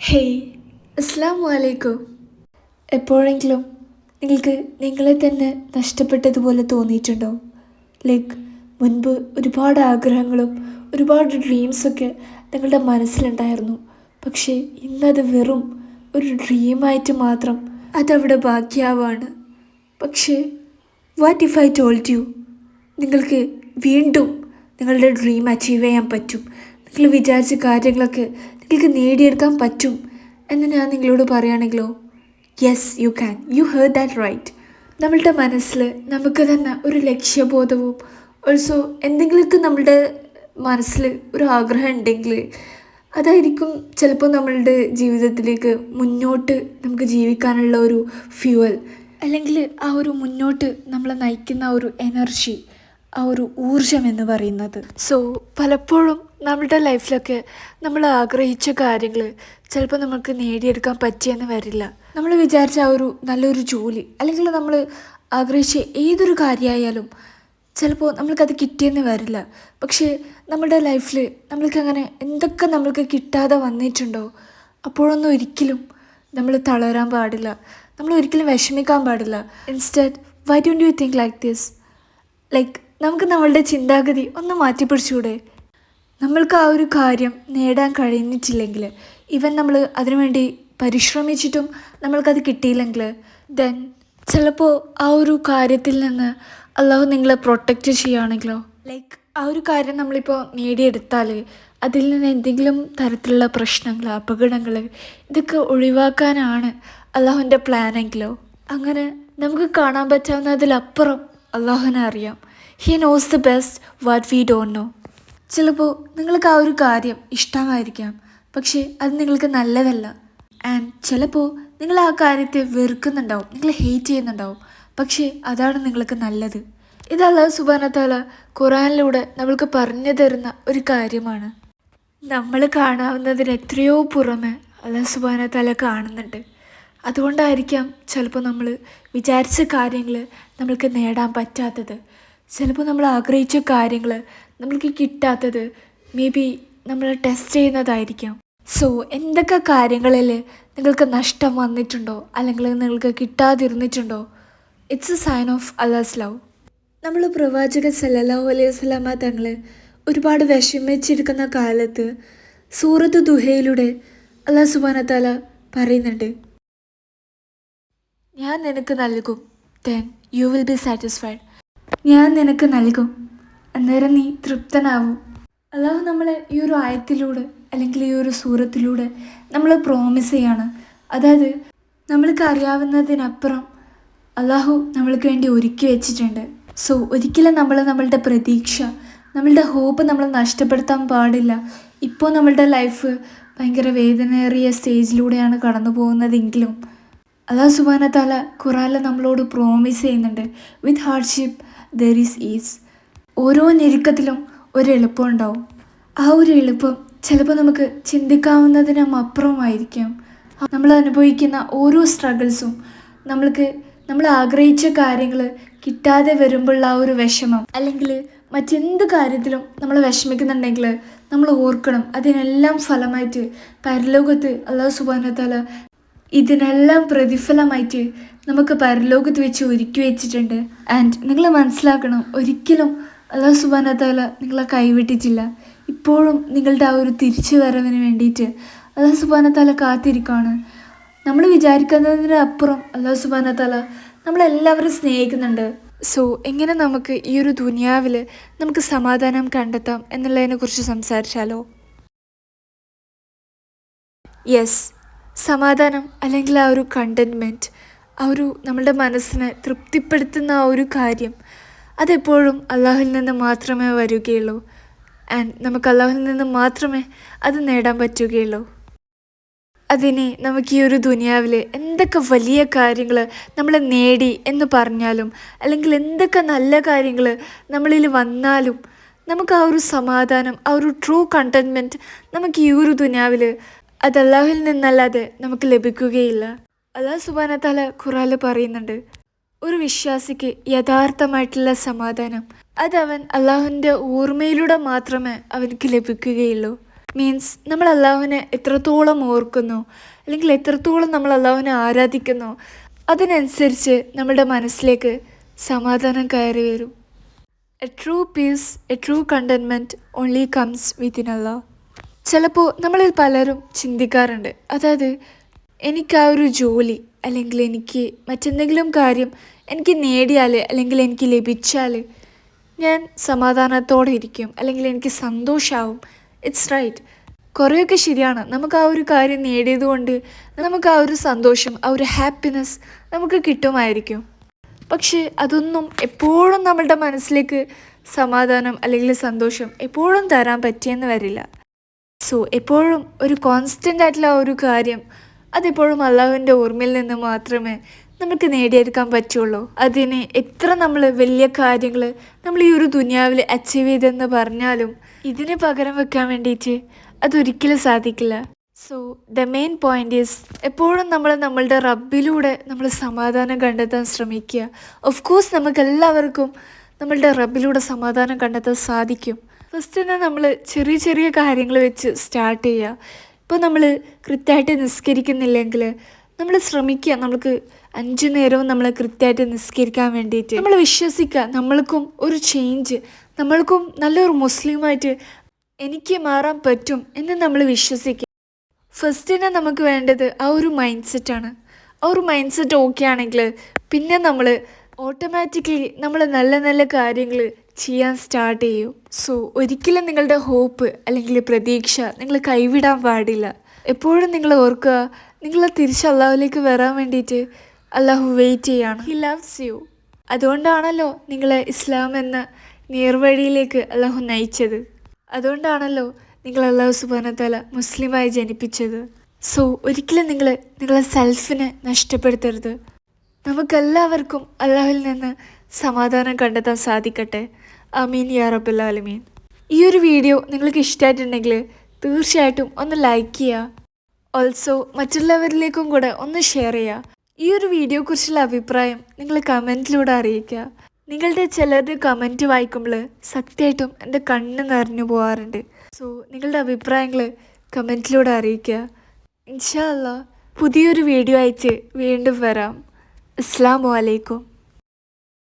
Hey അസ്സാം വലൈക്കും എപ്പോഴെങ്കിലും നിങ്ങൾക്ക് നിങ്ങളെ തന്നെ നഷ്ടപ്പെട്ടതുപോലെ തോന്നിയിട്ടുണ്ടോ? ലൈക്ക് മുൻപ് ഒരുപാട് ആഗ്രഹങ്ങളും ഒരുപാട് ഡ്രീംസൊക്കെ നിങ്ങളുടെ മനസ്സിലുണ്ടായിരുന്നു. പക്ഷേ ഇന്നത് വെറും ഒരു ഡ്രീമായിട്ട് മാത്രം അതവിടെ ബാക്കിയാവാണ്. പക്ഷേ what if I told you നിങ്ങൾക്ക് വീണ്ടും നിങ്ങളുടെ ഡ്രീം അച്ചീവ് ചെയ്യാൻ പറ്റും. നിങ്ങൾ വിചാരിച്ച കാര്യങ്ങളൊക്കെ നിങ്ങൾക്ക് നേടിയെടുക്കാൻ പറ്റും എന്ന് ഞാൻ നിങ്ങളോട് പറയുകയാണെങ്കിലോ? Yes you can you heard that right നമ്മളുടെ മനസ്സിൽ നമുക്ക് തന്നെ ഒരു ലക്ഷ്യബോധവും ഓൾസോ എന്തെങ്കിലുമൊക്കെ നമ്മളുടെ മനസ്സിൽ ഒരു ആഗ്രഹം ഉണ്ടെങ്കിൽ അതായിരിക്കും ചിലപ്പോൾ നമ്മളുടെ ജീവിതത്തിലേക്ക് മുന്നോട്ട് നമുക്ക് ജീവിക്കാനുള്ള ഒരു ഫ്യൂവൽ അല്ലെങ്കിൽ ആ ഒരു മുന്നോട്ട് നമ്മളെ നയിക്കുന്ന ഒരു എനർജി ആ ഒരു ഊർജം എന്ന് പറയുന്നത്. സോ പലപ്പോഴും നമ്മളുടെ ലൈഫിലൊക്കെ നമ്മൾ ആഗ്രഹിച്ച കാര്യങ്ങൾ ചിലപ്പോൾ നമുക്ക് നേടിയെടുക്കാൻ പറ്റിയെന്ന് വരില്ല. നമ്മൾ വിചാരിച്ച ആ ഒരു നല്ലൊരു ജോലി അല്ലെങ്കിൽ നമ്മൾ ആഗ്രഹിച്ച ഏതൊരു കാര്യമായാലും ചിലപ്പോൾ നമ്മൾക്കത് കിട്ടിയെന്ന് വരില്ല. പക്ഷേ നമ്മുടെ ലൈഫിൽ നമ്മൾക്ക് അങ്ങനെ എന്തൊക്കെ നമ്മൾക്ക് കിട്ടാതെ വന്നിട്ടുണ്ടോ അപ്പോഴൊന്നും ഒരിക്കലും നമ്മൾ തളരാൻ പാടില്ല. നമ്മൾ ഒരിക്കലും വിഷമിക്കാൻ പാടില്ല. Instead why don't you think like this like നമുക്ക് നമ്മളുടെ ചിന്താഗതി ഒന്ന് മാറ്റിപ്പിടിച്ചുകൂടെ? നമ്മൾക്ക് ആ ഒരു കാര്യം നേടാൻ കഴിഞ്ഞിട്ടില്ലെങ്കിൽ ഇവൻ നമ്മൾ അതിനുവേണ്ടി പരിശ്രമിച്ചിട്ടും നമ്മൾക്കത് കിട്ടിയില്ലെങ്കിൽ ദെൻ ചിലപ്പോൾ ആ ഒരു കാര്യത്തിൽ നിന്ന് അള്ളാഹു നിങ്ങളെ പ്രൊട്ടക്റ്റ് ചെയ്യുകയാണെങ്കിലോ? ലൈക്ക് ആ ഒരു കാര്യം നമ്മളിപ്പോൾ നേടിയെടുത്താൽ അതിൽ നിന്ന് എന്തെങ്കിലും തരത്തിലുള്ള പ്രശ്നങ്ങൾ അപകടങ്ങൾ ഇതൊക്കെ ഒഴിവാക്കാനാണ് അള്ളാഹുവിന്റെ പ്ലാനെങ്കിലോ അങ്ങനെ നമുക്ക് കാണാൻ പറ്റാവുന്നതിലപ്പുറം അള്ളാഹുവിനെ അറിയാം. He knows the best what we don't know ചിലപ്പോൾ നിങ്ങൾക്ക് ആ ഒരു കാര്യം ഇഷ്ടമായിരിക്കാം പക്ഷേ അത് നിങ്ങൾക്ക് നല്ലതല്ല. ആൻഡ് ചിലപ്പോൾ നിങ്ങൾ ആ കാര്യത്തെ വെറുക്കുന്നുണ്ടാവും. നിങ്ങൾ ഹേറ്റ് ചെയ്യുന്നുണ്ടാവും. പക്ഷേ അതാണ് നിങ്ങൾക്ക് നല്ലത്. ഇത് അള്ളാഹു സുബാനത്താല ഖുറാനിലൂടെ നമ്മൾക്ക് പറഞ്ഞു തരുന്ന ഒരു കാര്യമാണ്. നമ്മൾ കാണാവുന്നതിന് എത്രയോ പുറമെ അള്ളാഹു സുബാനത്താല കാണുന്നുണ്ട്. അതുകൊണ്ടായിരിക്കാം ചിലപ്പോൾ നമ്മൾ വിചാരിച്ച കാര്യങ്ങൾ നമ്മൾക്ക് നേടാൻ പറ്റാത്തത്. ചിലപ്പോൾ നമ്മൾ ആഗ്രഹിച്ച കാര്യങ്ങൾ നമ്മൾക്ക് കിട്ടാത്തത് മേ ബി നമ്മൾ ടെസ്റ്റ് ചെയ്യുന്നതായിരിക്കാം. സോ എന്തൊക്കെ കാര്യങ്ങളിൽ നിങ്ങൾക്ക് നഷ്ടം വന്നിട്ടുണ്ടോ? അല്ലെങ്കിൽ നിങ്ങൾക്ക് കിട്ടാതിരുന്നിട്ടുണ്ടോ? It's a sign of Allah's love നമ്മൾ പ്രവാചക സല്ലാഹു അലൈഹി സ്വലാമ തങ്ങൾ ഒരുപാട് വിഷമിച്ചിരിക്കുന്ന കാലത്ത് സൂറത്ത് ദുഹയിലൂടെ അള്ളാഹ് സുബാനത്താല പറയുന്നുണ്ട്. ഞാൻ നിനക്ക് നൽകും. Then you will be satisfied ഞാൻ നിനക്ക് നൽകും. അന്നേരം നീ തൃപ്തനാവും. അള്ളാഹു നമ്മളെ ഈ ഒരു ആയത്തിലൂടെ അല്ലെങ്കിൽ ഈ ഒരു സൂറത്തിലൂടെ നമ്മൾ പ്രോമിസ് ചെയ്യാണ്. അതായത് നമ്മൾക്ക് അറിയാവുന്നതിനപ്പുറം അള്ളാഹു നമ്മൾക്ക് വേണ്ടി ഒരുക്കി വെച്ചിട്ടുണ്ട്. സോ ഒരിക്കലും നമ്മൾ നമ്മളുടെ പ്രതീക്ഷ നമ്മളുടെ ഹോപ്പ് നമ്മൾ നഷ്ടപ്പെടുത്താൻ പാടില്ല. ഇപ്പോൾ നമ്മളുടെ ലൈഫ് ഭയങ്കര വേദനയേറിയ സ്റ്റേജിലൂടെയാണ് കടന്നു പോകുന്നതെങ്കിലും അള്ളാഹു സുബാന താല ഖുറാനിൽ നമ്മളോട് പ്രോമിസ് ചെയ്യുന്നുണ്ട്. With hardship there is ease ഓരോ ഞെരുക്കത്തിലും ഒരു എളുപ്പം ഉണ്ടാവും. ആ ഒരു എളുപ്പം ചിലപ്പോൾ നമുക്ക് ചിന്തിക്കാവുന്നതിനും അപ്പുറമായിരിക്കാം നമ്മൾ അനുഭവിക്കുന്ന ഓരോ സ്ട്രഗിൾസും നമ്മൾക്ക് നമ്മൾ ആഗ്രഹിച്ച കാര്യങ്ങൾ കിട്ടാതെ വരുമ്പോഴുള്ള ആ ഒരു വിഷമം അല്ലെങ്കിൽ മറ്റെന്ത് കാര്യത്തിലും നമ്മൾ വിഷമിക്കുന്നുണ്ടെങ്കിൽ നമ്മൾ ഓർക്കണം. അതിനെല്ലാം ഫലമായിട്ട് പരലോകത്ത് അള്ളാഹു സുബാനത്താല ഇതിനെല്ലാം പ്രതിഫലമായിട്ട് നമുക്ക് പരലോകത്ത് വെച്ച് ഒരുക്കി വെച്ചിട്ടുണ്ട്. ആൻഡ് നിങ്ങൾ മനസ്സിലാക്കണം ഒരിക്കലും അള്ളാഹു സുബാനത്താല നിങ്ങളെ കൈവിട്ടിട്ടില്ല. ഇപ്പോഴും നിങ്ങളുടെ ആ ഒരു തിരിച്ചു വരവിന് വേണ്ടിയിട്ട് അള്ളാഹു സുബാനത്താല കാത്തിരിക്കുകയാണ് നമ്മൾ വിചാരിക്കുന്നതിന് അപ്പുറം അള്ളാഹു സുബാനത്താല നമ്മളെല്ലാവരും സ്നേഹിക്കുന്നുണ്ട്. സോ എങ്ങനെ നമുക്ക് ഈ ഒരു ദുനിയാവിൽ നമുക്ക് സമാധാനം കണ്ടെത്താം എന്നുള്ളതിനെ കുറിച്ച് സംസാരിച്ചാലോ? യെസ് സമാധാനം അല്ലെങ്കിൽ ആ ഒരു കണ്ടൻമെന്റ് ആ ഒരു നമ്മളുടെ മനസ്സിനെ തൃപ്തിപ്പെടുത്തുന്ന ആ ഒരു കാര്യം അതെപ്പോഴും അള്ളാഹുവിൽ നിന്ന് മാത്രമേ വരികയുള്ളൂ. ആൻഡ് നമുക്ക് അള്ളാഹുവിൽ നിന്ന് മാത്രമേ അത് നേടാൻ പറ്റുകയുള്ളൂ. അതിനെ നമുക്ക് ഈ ഒരു ദുനിയാവിൽ എന്തൊക്കെ വലിയ കാര്യങ്ങൾ നമ്മൾ നേടി എന്ന് പറഞ്ഞാലും അല്ലെങ്കിൽ എന്തൊക്കെ നല്ല കാര്യങ്ങൾ നമ്മളിൽ വന്നാലും നമുക്ക് ആ ഒരു സമാധാനം ആ ഒരു ട്രൂ കണ്ടൻമെന്റ് നമുക്ക് ഈ ഒരു ദുനിയാവിൽ അത് നിന്നല്ലാതെ നമുക്ക് ലഭിക്കുകയില്ല. അള്ളാഹ് സുബാനത്താല ഖുറാൽ പറയുന്നുണ്ട് ഒരു വിശ്വാസിക്ക് യഥാർത്ഥമായിട്ടുള്ള സമാധാനം അതവൻ അള്ളാഹുവിന്റെ ഓർമ്മയിലൂടെ മാത്രമേ അവനക്ക് ലഭിക്കുകയുള്ളൂ. മീൻസ് നമ്മൾ അള്ളാഹുവിനെ എത്രത്തോളം ഓർക്കുന്നു അല്ലെങ്കിൽ എത്രത്തോളം നമ്മൾ അള്ളാഹുവിനെ ആരാധിക്കുന്നു അതിനനുസരിച്ച് നമ്മുടെ മനസ്സിലേക്ക് സമാധാനം കയറി വരും. A true peace a true contentment only comes within അല്ല ചിലപ്പോൾ നമ്മളിൽ പലരും ചിന്തിക്കാറുണ്ട്. അതായത് എനിക്ക് ആ ഒരു ജോലി അല്ലെങ്കിൽ എനിക്ക് മറ്റെന്തെങ്കിലും കാര്യം എനിക്ക് നേടിയാൽ അല്ലെങ്കിൽ എനിക്ക് ലഭിച്ചാൽ ഞാൻ സമാധാനത്തോടെ ഇരിക്കും അല്ലെങ്കിൽ എനിക്ക് സന്തോഷമാവും ഇറ്റ്സ് റൈറ്റ് കുറേയൊക്കെ ശരിയാണ്. നമുക്ക് ആ ഒരു കാര്യം നേടിയതുകൊണ്ട് നമുക്ക് ആ ഒരു സന്തോഷം ആ ഒരു ഹാപ്പിനെസ് നമുക്ക് കിട്ടുമായിരിക്കും. പക്ഷേ അതൊന്നും എപ്പോഴും നമ്മളുടെ മനസ്സിലേക്ക് സമാധാനം അല്ലെങ്കിൽ സന്തോഷം എപ്പോഴും തരാൻ പറ്റിയെന്ന് വരില്ല. സോ എപ്പോഴും ഒരു കോൺസ്റ്റന്റ് ആയിട്ടുള്ള ഒരു കാര്യം അതെപ്പോഴും അള്ളാഹുവിന്റെ ഓർമ്മയിൽ നിന്ന് മാത്രമേ നമുക്ക് നേടിയെടുക്കാൻ പറ്റുള്ളൂ. അതിന് എത്ര നമ്മൾ വലിയ കാര്യങ്ങൾ നമ്മൾ ഈ ഒരു ദുനിയാവിൽ അച്ചീവ് ചെയ്തെന്ന് പറഞ്ഞാലും ഇതിന് പകരം വെക്കാൻ വേണ്ടിയിട്ട് അതൊരിക്കലും സാധിക്കില്ല. So the main point is എപ്പോഴും നമ്മൾ നമ്മളുടെ റബ്ബിലൂടെ നമ്മൾ സമാധാനം കണ്ടെത്താൻ ശ്രമിക്കുക. ഓഫ് കോഴ്സ് നമുക്ക് എല്ലാവർക്കും നമ്മളുടെ റബ്ബിലൂടെ സമാധാനം കണ്ടെത്താൻ സാധിക്കും. ഫസ്റ്റ് തന്നെ നമ്മൾ ചെറിയ ചെറിയ കാര്യങ്ങൾ വെച്ച് സ്റ്റാർട്ട് ചെയ്യുക ഇപ്പോൾ നമ്മൾ കൃത്യമായിട്ട് നിസ്കരിക്കുന്നില്ലെങ്കിൽ നമ്മൾ ശ്രമിക്കുക നമുക്ക് അഞ്ചു നേരവും നമ്മൾ കൃത്യമായിട്ട് നിസ്കരിക്കാൻ വേണ്ടിയിട്ട്. നമ്മൾ വിശ്വസിക്കുക നമ്മൾക്കും ഒരു ചേഞ്ച് നമ്മൾക്കും നല്ലൊരു മുസ്ലിമായിട്ട് എനിക്ക് മാറാൻ പറ്റും എന്ന് നമ്മൾ വിശ്വസിക്കുക ഫസ്റ്റിനെ നമുക്ക് വേണ്ടത് ആ ഒരു മൈൻഡ് സെറ്റാണ് ആ ഒരു മൈൻഡ് സെറ്റ് ഓക്കെ ആണെങ്കിൽ പിന്നെ നമ്മൾ ഓട്ടോമാറ്റിക്കലി നമ്മൾ നല്ല നല്ല കാര്യങ്ങൾ ചെയ്യാൻ സ്റ്റാർട്ട് ചെയ്യും. സോ ഒരിക്കലും നിങ്ങളുടെ ഹോപ്പ് അല്ലെങ്കിൽ പ്രതീക്ഷ നിങ്ങൾ കൈവിടാൻ പാടില്ല. എപ്പോഴും നിങ്ങൾ ഓർക്കുക നിങ്ങൾ തിരിച്ച് അള്ളാഹുലേക്ക് വരാൻ വേണ്ടിയിട്ട് അള്ളാഹു വെയിറ്റ് ചെയ്യാണ്. ഹി ലവ്സ് യു അതുകൊണ്ടാണല്ലോ നിങ്ങളെ ഇസ്ലാം എന്ന നേർവഴിയിലേക്ക് അള്ളാഹു നയിച്ചത്. അതുകൊണ്ടാണല്ലോ നിങ്ങൾ അള്ളാഹു സുബാനത്തല മുസ്ലിമായി ജനിപ്പിച്ചത്. സോ ഒരിക്കലും നിങ്ങൾ നിങ്ങളെ സെൽഫിനെ നഷ്ടപ്പെടുത്തരുത്. നമുക്കെല്ലാവർക്കും അള്ളാഹുവിൽ നിന്ന് സമാധാനം കണ്ടെത്താൻ സാധിക്കട്ടെ. അമീൻ യാ ആലമീൻ. ഈ ഒരു വീഡിയോ നിങ്ങൾക്ക് ഇഷ്ടമായിട്ടുണ്ടെങ്കിൽ തീർച്ചയായിട്ടും ഒന്ന് ലൈക്ക് ചെയ്യുക. ഓൾസോ മറ്റുള്ളവരിലേക്കും കൂടെ ഒന്ന് ഷെയർ ചെയ്യുക. ഈ ഒരു വീഡിയോ കുറിച്ചുള്ള അഭിപ്രായം നിങ്ങൾ കമന്റിലൂടെ അറിയിക്കുക. നിങ്ങളുടെ ചിലരുടെ കമന്റ് വായിക്കുമ്പോൾ സത്യമായിട്ടും എന്റെ കണ്ണ് നിറഞ്ഞു പോകാറുണ്ട്. സോ നിങ്ങളുടെ അഭിപ്രായങ്ങൾ കമന്റിലൂടെ അറിയിക്കുക. ഇൻഷാല്ല പുതിയൊരു വീഡിയോ അയച്ച് വീണ്ടും വരാം. അസ്സാം വലൈക്കും